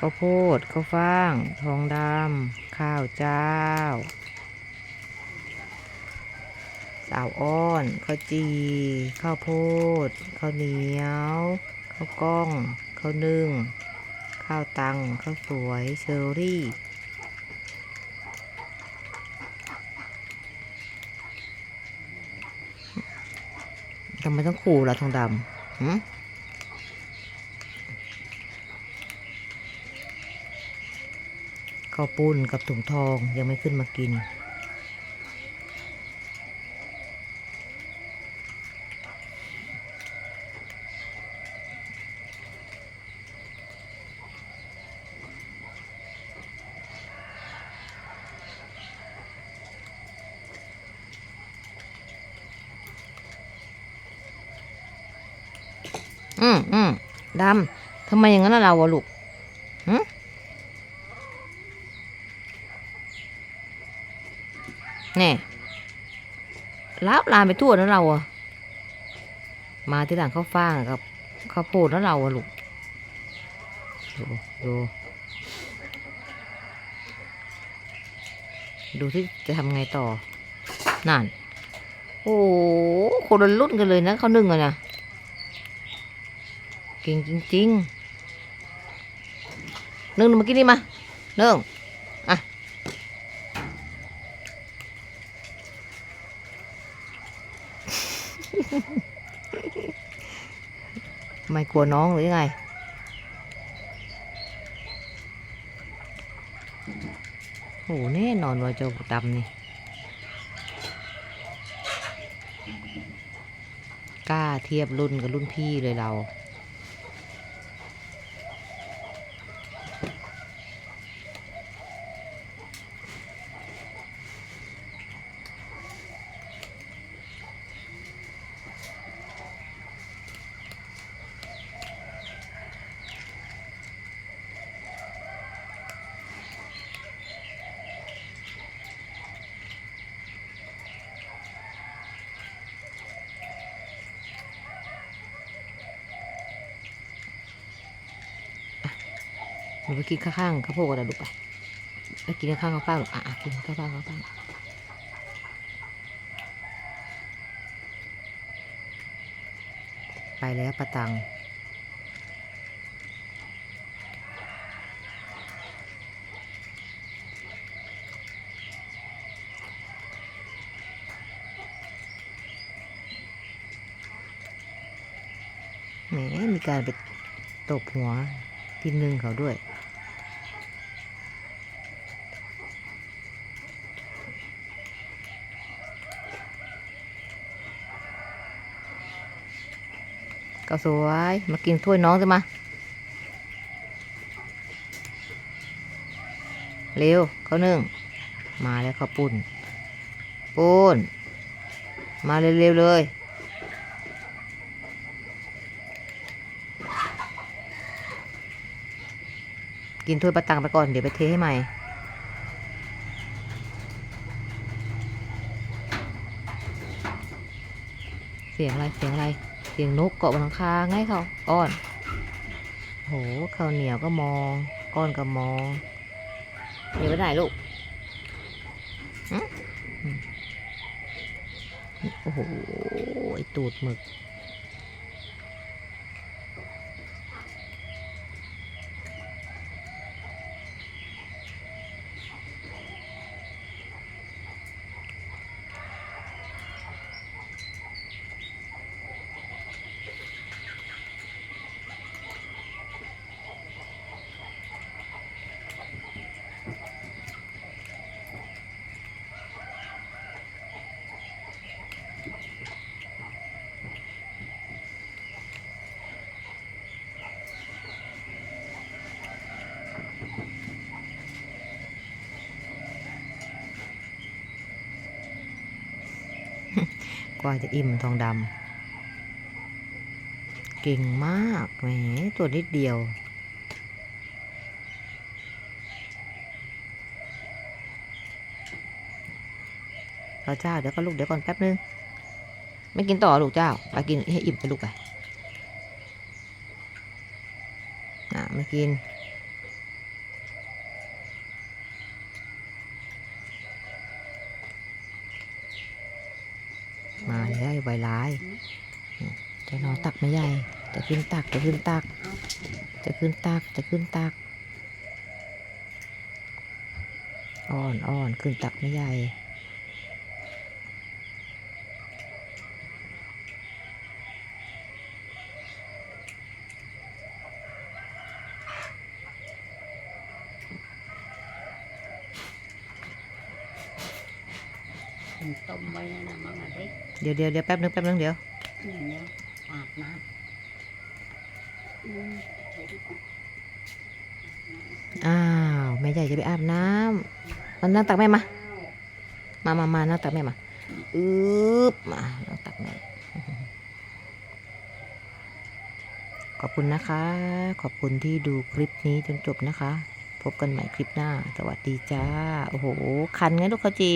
ข้าวโพดข้าวฟ่าง ทองดำข้าวเจ้า สาวอ้อนข้าวจี ข้าวโพดข้าวเหนียวข้าวกล้องข้าวนึ่ง ข้าวตังข้าวสวยเชอรี่ทำไมต้องขู่ล่ะทองดำหืม ข้าวปุ้นกับถุงทองยังไม่ขึ้นมากิน อืมอืมดำทำไมอย่างนั้นเราอะลูก แน่ลาวลามไปทั่วนะเราอะมาที่หลังข้าวฟ่างกับข้าวโพดแล้วเราอะลูกดูดูดูที่จะทำไงต่อ นั่น โอ้โหคนละรุ่นกันเลยนะเขานึ่งอะนะเก่งจริงๆนึ่งเมื่อกี้นี่มานึ่ง ไม่กลัวน้องหรือไงโหแน่นอนว่าเจ้าดำนี่ กล้าเทียบรุ่นกับรุ่นพี่เลยเรา หนูไปกินข้างๆข้าวโพดกันนะลูกไปไปกินข้างๆข้าวฟ่างลูกอะอะกินข้าวฟ่างข้าวฟ่างไปแล้วปะตังแหมมีการไปตบหัวทีนึงเขาด้วย ก็สวย มากินถ้วยน้องสิมา เร็วเขาวนึ่ง มาแล้วข้าวปุ้น ปุ้น มาเร็วๆเลยกินถ้วยปลาตังไปก่อน เดี๋ยวไปเทให้ใหม่ เสียงอะไร เสียงอะไร เสียงนกเกาะบนหลังคาไงเขาอ้อนโหข้าวเหนียวก็มองก้อนก็มองเดี๋ยวไปไหนลูกหึอืมโอ้โหไอตูดหมึก ว่าจะอิ่มทองดำเก่งมากแหมตัวนิดเดียว เราเจ้าเดี๋ยวก็ลูกเดี๋ยวก่อนแป๊บนึง ไม่กินต่อลูกเจ้า ไปกินให้อิ่มไปลูกไปอะไม่กิน จะนอนตักไม่ใหญ่ จะขึ้นตักจะขึ้นตัก จะขึ้นตักจะขึ้นตัก อ่อนอ่อนขึ้นตักไม่ใหญ่ ต้มไว้นะนะมั่งอะเด็กเดี๋ยวเดี๋ยวเดี๋ยวแป๊บนึงแป๊บนึงเดี๋ยวนี่เนี่ยอาบน้ำอืมอ้าวแม่ใหญ่จะไปอาบน้ำมันนั่งตักแม่มามามามานั่งตักแม่มาอึ๊บมานั่งตักแม่ขอบคุณนะคะ ขอบคุณที่ดูคลิปนี้จนจบนะคะ พบกันใหม่คลิปหน้า สวัสดีจ้า โอ้โห คันไงลูกเขาวจี